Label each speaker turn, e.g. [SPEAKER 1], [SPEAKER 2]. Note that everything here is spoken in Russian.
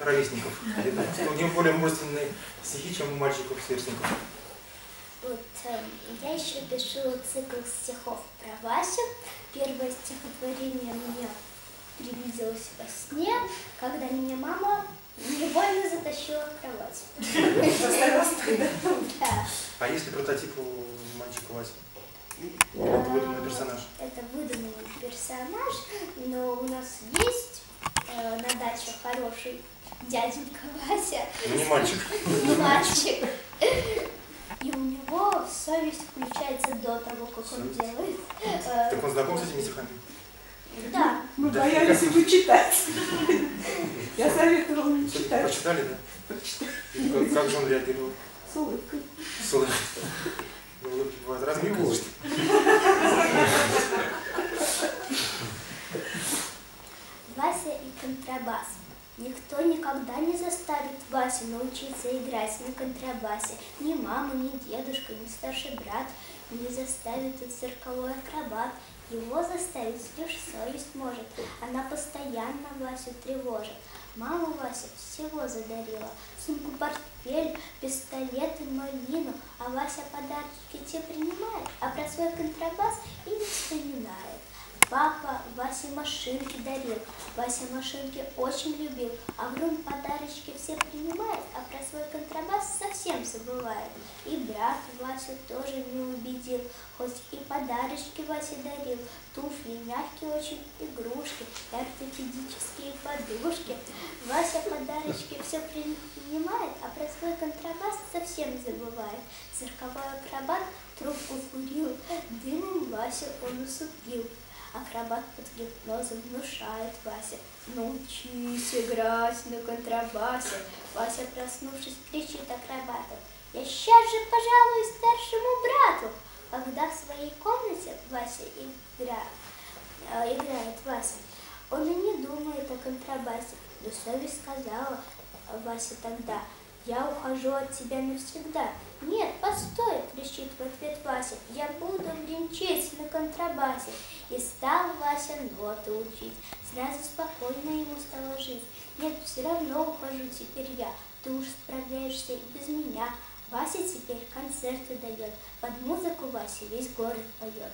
[SPEAKER 1] ровесников. У него более мужественные стихи, чем у мальчиков-сверстников.
[SPEAKER 2] Вот э, я еще пишу цикл стихов про Васю. Первое стихотворение мне привиделось во сне, когда меня мама невольно затащила в кровать.
[SPEAKER 1] А есть ли прототип у мальчика Васи? Это выдуманный персонаж.
[SPEAKER 2] Это выдуманный персонаж, но у нас есть э, на даче хороший дяденька Вася,
[SPEAKER 1] Ну не мальчик.
[SPEAKER 2] не мальчик. И у него совесть включается до того, как он делает. э,
[SPEAKER 1] Так он знаком с этими стихами?
[SPEAKER 2] Да,
[SPEAKER 3] Мы
[SPEAKER 1] Да.
[SPEAKER 3] боялись его читать. Я советовала не читать.
[SPEAKER 1] Прочитали, да?
[SPEAKER 3] Прочитать.
[SPEAKER 1] И как, же он реагировал?
[SPEAKER 3] С улыбкой.
[SPEAKER 1] С улыбкой. Ну, улыбки бывают разные, конечно.
[SPEAKER 2] Вася и контрабас. Никто никогда не заставит Васю научиться играть на контрабасе. Ни мама, ни дедушка, ни старший брат не заставит этот цирковой акробат. Его заставить лишь совесть может. Она постоянно Васю тревожит. Мама Вася всего задарила. Сумку, портфель, пистолет и малину. А Вася подарки те принимает, а про свой контрабас и не вспоминает. Папа Васе машинки дарил, Вася машинки очень любил, а Врун подарочки все принимает, а про свой контрабас совсем забывает. И брат Васю тоже не убедил, хоть и подарочки Васе дарил, туфли, мягкие очень игрушки, ортопедические подушки. Вася подарочки все принимает, а про свой контрабас совсем забывает. Цирковой акробат трубку курил, дымом Васю он усыпил. Акробат под гипнозом внушает Вася. Научись играть на контрабасе. Вася, проснувшись, кричит акробату. Я сейчас же пожалуюсь старшему брату. Когда в своей комнате Вася игра, э, играет Вася, он и не думает о контрабасе. Но совесть сказала Вася тогда, я ухожу от тебя навсегда. Нет, постой, кричит в ответ Вася, я буду бренчить на контрабасе. И стал Вася ноты учить, сразу спокойно ему стало жить. Нет, все равно ухожу теперь я, ты уж справляешься и без меня. Вася теперь концерты дает, под музыку Васи весь город поет.